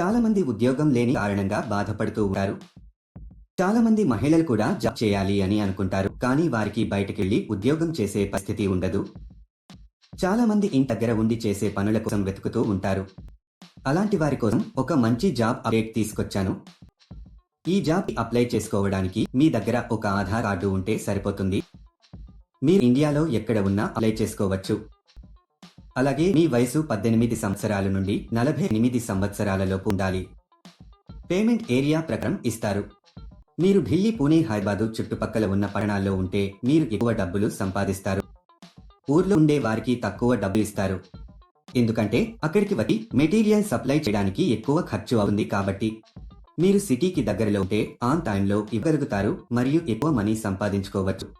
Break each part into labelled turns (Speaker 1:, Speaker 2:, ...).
Speaker 1: చాలా మంది ఉద్యోగం లేని కారణంగా బాధపడుతూ ఉంటారు. చాలా మంది మహిళలు కూడా జాబ్ చేయాలి అని అనుకుంటారు. కానీ వారికి బయటకెళ్ళి ఉద్యోగం చేసే పరిస్థితి ఉండదు. చాలా మంది ఇంటి దగ్గర ఉండి చేసే పనుల కోసం వెతుకుతూ ఉంటారు. అలాంటి వారి కోసం ఒక మంచి జాబ్ అప్డేట్ తీసుకొచ్చాను. ఈ జాబ్ అప్లై చేసుకోవడానికి మీ దగ్గర ఒక ఆధార్ కార్డు ఉంటే సరిపోతుంది. మీరు ఇండియాలో ఎక్కడ ఉన్నా అప్లై చేసుకోవచ్చు. అలాగే మీ వయసు పద్దెనిమిది సంవత్సరాల నుండి నలభై ఎనిమిది సంవత్సరాలలోపు ఉండాలి. పేమెంట్ ఏరియా ప్రకారం ఇస్తారు. మీరు ఢిల్లీ పూణే హైదరాబాదు చుట్టుపక్కల ఉన్న పట్టణాల్లో ఉంటే మీరు ఎక్కువ డబ్బులు సంపాదిస్తారు. ఊర్లో ఉండే వారికి తక్కువ డబ్బు ఇస్తారు. ఎందుకంటే అక్కడికి వచ్చి మెటీరియల్ సప్లై చేయడానికి ఎక్కువ ఖర్చు అవుతుంది కాబట్టి. మీరు సిటీకి దగ్గరలో ఉంటే ఆన్ టైంలో ఇవ్వగలుగుతారు మరియు ఎక్కువ మనీ సంపాదించుకోవచ్చు.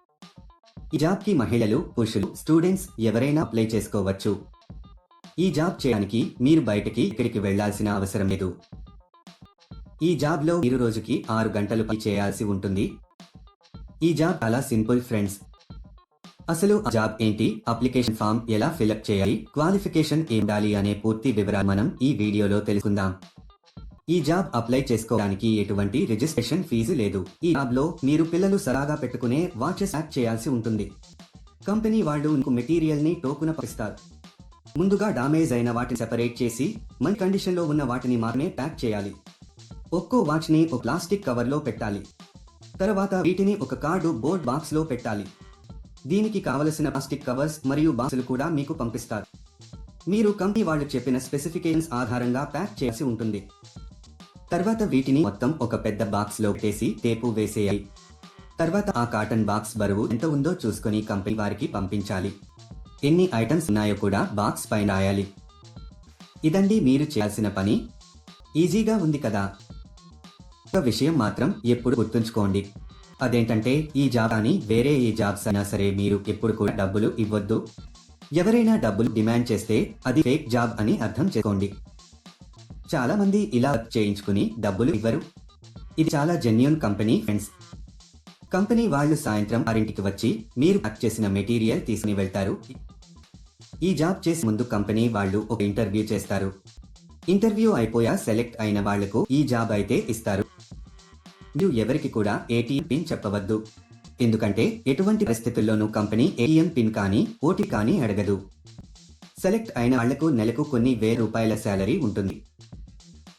Speaker 1: ఈ జాబ్కి మహిళలు పురుషులు స్టూడెంట్స్ ఎవరైనా అప్లై చేసుకోవచ్చు. ఈ జాబ్ చేయడానికి మీరు బయటకి ఇక్కడికి వెళ్ళాల్సిన అవసరం లేదు. ఈ జాబ్లో మీరు రోజుకి ఆరు గంటలు పని చేయాల్సి ఉంటుంది. ఈ జాబ్ చాలా సింపుల్ ఫ్రెండ్స్. అసలు ఆ జాబ్ ఏంటి? అప్లికేషన్ ఫామ్ ఎలా ఫిలప్ చేయాలి? క్వాలిఫికేషన్ ఏం ఉండాలి? అనే పూర్తి వివరాలు మనం ఈ వీడియోలో తెలుసుకుందాం. ఈ జాబ్ అప్లై చేసుకోవడానికి ఎటువంటి రిజిస్ట్రేషన్ ఫీజు లేదు. ఈ జాబ్లో మీరు పిల్లలు సరాగా పెట్టుకునే వాచెస్ యాక్ట్ చేయాల్సి ఉంటుంది. కంపెనీ వాళ్ళు మీకు మెటీరియల్ని టోకున పంపిస్తారు. ముందుగా డామేజ్ అయిన వాటిని సెపరేట్ చేసి మంచి కండిషన్లో ఉన్న వాటిని మాత్రమే ప్యాక్ చేయాలి. ఒక్కో వాచ్ని ఒక ప్లాస్టిక్ కవర్లో పెట్టాలి. తర్వాత వీటిని ఒక కార్డు బోర్డ్ బాక్స్లో పెట్టాలి. దీనికి కావలసిన ప్లాస్టిక్ కవర్స్ మరియు బాక్సులు కూడా మీకు పంపిస్తారు. మీరు కంపెనీ వాళ్ళు చెప్పిన స్పెసిఫికేషన్స్ ఆధారంగా ప్యాక్ చేయాల్సి ఉంటుంది. తర్వాత వీటిని మొత్తం ఒక పెద్ద బాక్స్లో పెట్టేసి టేపు వేసేయాలి. తర్వాత ఆ కాటన్ బాక్స్ బరువు ఎంత ఉందో చూసుకొని కంపెనీ వారికి పంపించాలి. ఎన్ని ఐటమ్స్ ఉన్నాయో కూడా బాక్స్ పైన రాయాలి. ఇదండి మీరు చేయాల్సిన పని. ఈజీగా ఉంది కదా. ఒక విషయం మాత్రం ఎప్పుడు గుర్తుంచుకోండి. అదేంటంటే ఈ జాబ్ అని వేరే ఏ జాబ్స్ అయినా సరే మీరు ఎప్పుడు కూడా డబ్బులు ఇవ్వద్దు. ఎవరైనా డబ్బులు డిమాండ్ చేస్తే అది ఫేక్ జాబ్ అని అర్థం చేసుకోండి. చాలా మంది ఇలా వర్క్ చేయించుకుని డబ్బులు ఇవ్వరు. ఇది చాలా జెన్యున్ కంపెనీ ఫ్రెండ్స్ కంపెనీ వాళ్ళు సాయంత్రం ఆరింటికి వచ్చి మీరు ప్యాక్ చేసిన మెటీరియల్ తీసుకుని వెళ్తారు. ఈ జాబ్ చేసే ముందు కంపెనీ వాళ్ళు ఒక ఇంటర్వ్యూ చేస్తారు. ఇంటర్వ్యూ అయిపోయా సెలెక్ట్ అయిన వాళ్ళకు ఈ జాబ్ అయితే ఇస్తారు. మీరు ఎవరికి కూడా ఏటీఎం పిన్ చెప్పవద్దు. ఎందుకంటే ఎటువంటి పరిస్థితుల్లోనూ కంపెనీ ఏటీఎం పిన్ కానీ ఓటీ కానీ అడగదు. సెలెక్ట్ అయిన వాళ్ళకు నెలకు కొన్ని వేల రూపాయల శాలరీ ఉంటుంది.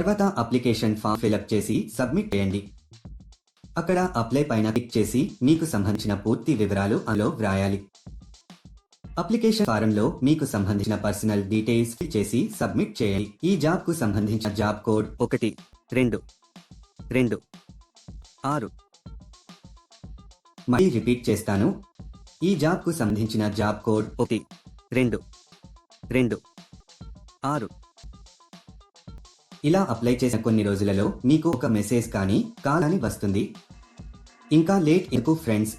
Speaker 1: తర్వాత అప్లికేషన్ ఫామ్ ఫిలప్ చేసి సబ్మిట్ చేయండి. అక్కడ అప్లై పైన క్లిక్ చేసి మీకు సంబంధించిన పూర్తి వివరాలు అందులో వ్రాయాలి. అప్లికేషన్ ఫారంలో మీకు సంబంధించిన పర్సనల్ డీటెయిల్స్ ఫిల్ చేసి సబ్మిట్ చేయండి. ఈ జాబ్కు సంబంధించిన జాబ్ కోడ్ ఒకటి రెండు రెండు ఆరు. మళ్ళీ రిపీట్ చేస్తాను. ఈ జాబ్కు సంబంధించిన జాబ్ కోడ్ ఒకటి రెండు రెండు ఆరు. ఇలా అప్లై చేసిన కొన్ని రోజులలో మీకు ఒక మెసేజ్ కానీ కాల్ అని వస్తుంది. ఇంకా లేట్ ఎక్కువ ఫ్రెండ్స్?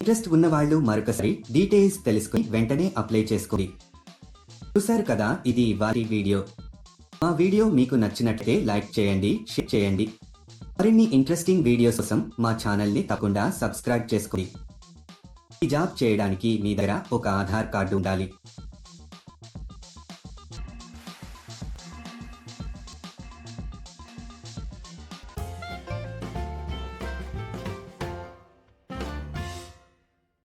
Speaker 1: ఇంట్రెస్ట్ ఉన్న వాళ్ళు మరొకసారి డీటెయిల్స్ తెలుసుకుని వెంటనే అప్లై చేసుకోండి. చూశారు కదా ఇది వారి వీడియో. మా వీడియో మీకు నచ్చినట్లయితే లైక్ చేయండి షేర్ చేయండి. మరిన్ని ఇంట్రెస్టింగ్ వీడియోస్ కోసం మా ఛానల్ని తప్పకుండా సబ్స్క్రైబ్ చేసుకోండి. ఈ జాబ్ చేయడానికి మీ దగ్గర ఒక ఆధార్ కార్డు ఉండాలి.